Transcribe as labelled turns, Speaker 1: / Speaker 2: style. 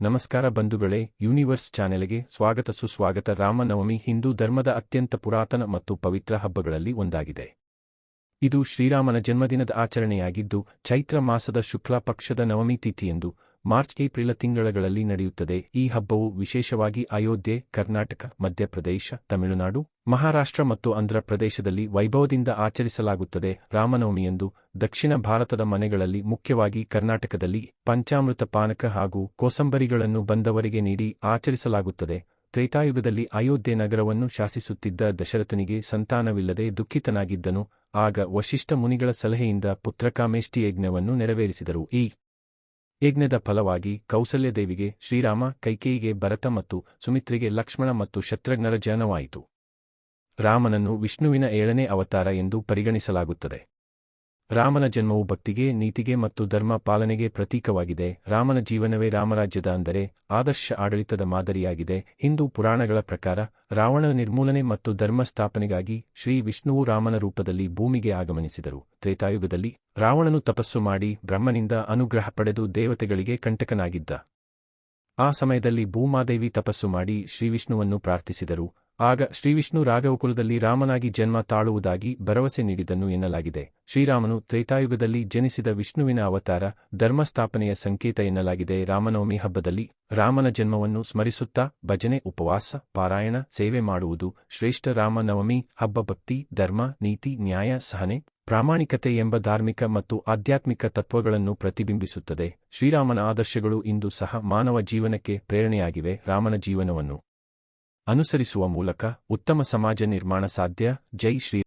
Speaker 1: ನಮಸ್ಕಾರ ಬಂಧುಗಳೇ, ಯೂನಿವರ್ಸ್ ಚಾನೆಲ್ಗೆ ಸ್ವಾಗತ ಸುಸ್ವಾಗತ ರಾಮನವಮಿ ಹಿಂದೂ ಧರ್ಮದ ಅತ್ಯಂತ ಪುರಾತನ ಮತ್ತು ಪವಿತ್ರ ಹಬ್ಬಗಳಲ್ಲಿ ಒಂದಾಗಿದೆ. ಇದು ಶ್ರೀರಾಮನ ಜನ್ಮದಿನದ ಆಚರಣೆಯಾಗಿದ್ದು, ಚೈತ್ರ ಮಾಸದ ಶುಕ್ಲ ಪಕ್ಷದ ನವಮಿ ತಿಥಿಯಂದು ಮಾರ್ಚ್, ಏಪ್ರಿಲ್ ತಿಂಗಳಗಳಲ್ಲಿ ನಡೆಯುತ್ತದೆ. ಈ ಹಬ್ಬವು ವಿಶೇಷವಾಗಿ ಅಯೋಧ್ಯೆ, ಕರ್ನಾಟಕ, ಮಧ್ಯಪ್ರದೇಶ, ತಮಿಳುನಾಡು, ಮಹಾರಾಷ್ಟ್ರ ಮತ್ತು ಆಂಧ್ರ ಪ್ರದೇಶದಲ್ಲಿ ವೈಭವದಿಂದ ಆಚರಿಸಲಾಗುತ್ತದೆ. ರಾಮನವಮಿಯಂದು ದಕ್ಷಿಣ ಭಾರತದ ಮನೆಗಳಲ್ಲಿ ಮುಖ್ಯವಾಗಿ ಕರ್ನಾಟಕದಲ್ಲಿ ಪಂಚಾಮೃತ ಪಾನಕ ಹಾಗೂ ಕೋಸಂಬರಿಗಳನ್ನು ಬಂದವರಿಗೆ ನೀಡಿ ಆಚರಿಸಲಾಗುತ್ತದೆ. ತ್ರೇತಾಯುಗದಲ್ಲಿ ಅಯೋಧ್ಯೆ ನಗರವನ್ನು ಶಾಸಿಸುತ್ತಿದ್ದ ದಶರಥನಿಗೆ ಸಂತಾನವಿಲ್ಲದೆ ದುಃಖಿತನಾಗಿದ್ದನು. ಆಗ ವಶಿಷ್ಠ ಮುನಿಗಳ ಸಲಹೆಯಿಂದ ಪುತ್ರಕಾಮೇಷ್ಟಿ ಯಜ್ಞವನ್ನು ನೆರವೇರಿಸಿದರು. ಈ ಯಜ್ಞದ ಫಲವಾಗಿ ಕೌಸಲ್ಯದೇವಿಗೆ ಶ್ರೀರಾಮ ಕೈಕೇಯಿಗೆ ಭರತ ಮತ್ತು ಸುಮಿತ್ರಿಗೆ ಲಕ್ಷ್ಮಣ ಮತ್ತು ಶತ್ರುಘ್ನರ ಜನವಾಯಿತು. ರಾಮನನ್ನು ವಿಷ್ಣುವಿನ ಏಳನೇ ಅವತಾರ ಎಂದು ಪರಿಗಣಿಸಲಾಗುತ್ತದೆ. ರಾಮನ ಜನ್ಮವು ಭಕ್ತಿಗೆ, ನೀತಿಗೆ ಮತ್ತು ಧರ್ಮ ಪಾಲನೆಗೆ ಪ್ರತೀಕವಾಗಿದೆ. ರಾಮನ ಜೀವನವೇ ರಾಮರಾಜ್ಯದ ಅಂದರೆ ಆದರ್ಶ ಆಡಳಿತದ ಮಾದರಿಯಾಗಿದೆ. ಹಿಂದೂ ಪುರಾಣಗಳ ಪ್ರಕಾರ ರಾವಣ ನಿರ್ಮೂಲನೆ ಮತ್ತು ಧರ್ಮ ಸ್ಥಾಪನೆಗಾಗಿ ಶ್ರೀ ವಿಷ್ಣುವು ರಾಮನ ರೂಪದಲ್ಲಿ ಭೂಮಿಗೆ ಆಗಮನಿಸಿದರು. ತ್ರೇತಾಯುಗದಲ್ಲಿ ರಾವಣನು ತಪಸ್ಸು ಮಾಡಿ ಬ್ರಹ್ಮನಿಂದ ಅನುಗ್ರಹ ಪಡೆದು ದೇವತೆಗಳಿಗೆ ಕಂಟಕನಾಗಿದ್ದ. ಆ ಸಮಯದಲ್ಲಿ ಭೂಮಾದೇವಿ ತಪಸ್ಸು ಮಾಡಿ ಶ್ರೀವಿಷ್ಣುವನ್ನು ಪ್ರಾರ್ಥಿಸಿದರು. ಆಗ ಶ್ರೀವಿಷ್ಣು ರಾಘವಕುಲದಲ್ಲಿ ರಾಮನಾಗಿ ಜನ್ಮ ತಾಳುವುದಾಗಿ ಭರವಸೆ ನೀಡಿದನು ಎನ್ನಲಾಗಿದೆ. ಶ್ರೀರಾಮನು ತ್ರೇತಾಯುಗದಲ್ಲಿ ಜನಿಸಿದ ವಿಷ್ಣುವಿನ ಅವತಾರ ಧರ್ಮಸ್ಥಾಪನೆಯ ಸಂಕೇತ ಎನ್ನಲಾಗಿದೆ. ರಾಮನವಮಿ ಹಬ್ಬದಲ್ಲಿ ರಾಮನ ಜನ್ಮವನ್ನು ಸ್ಮರಿಸುತ್ತಾ ಭಜನೆ, ಉಪವಾಸ, ಪಾರಾಯಣ, ಸೇವೆ ಮಾಡುವುದು ಶ್ರೇಷ್ಠ ರಾಮನವಮಿ ಹಬ್ಬ ಭಕ್ತಿ ಧರ್ಮ, ನೀತಿ, ನ್ಯಾಯ, ಸಹನೆ, ಪ್ರಾಮಾಣಿಕತೆ ಎಂಬ ಧಾರ್ಮಿಕ ಮತ್ತು ಆಧ್ಯಾತ್ಮಿಕ ತತ್ವಗಳನ್ನು ಪ್ರತಿಬಿಂಬಿಸುತ್ತದೆ. ಶ್ರೀರಾಮನ ಆದರ್ಶಗಳು ಇಂದು ಸಹ ಮಾನವ ಜೀವನಕ್ಕೆ ಪ್ರೇರಣೆಯಾಗಿವೆ. ರಾಮನ ಜೀವನವನ್ನು ಅನುಸರಿಸುವ ಮೂಲಕ ಉತ್ತಮ ಸಮಾಜ ನಿರ್ಮಾಣ ಸಾಧ್ಯ. ಜೈ ಶ್ರೀ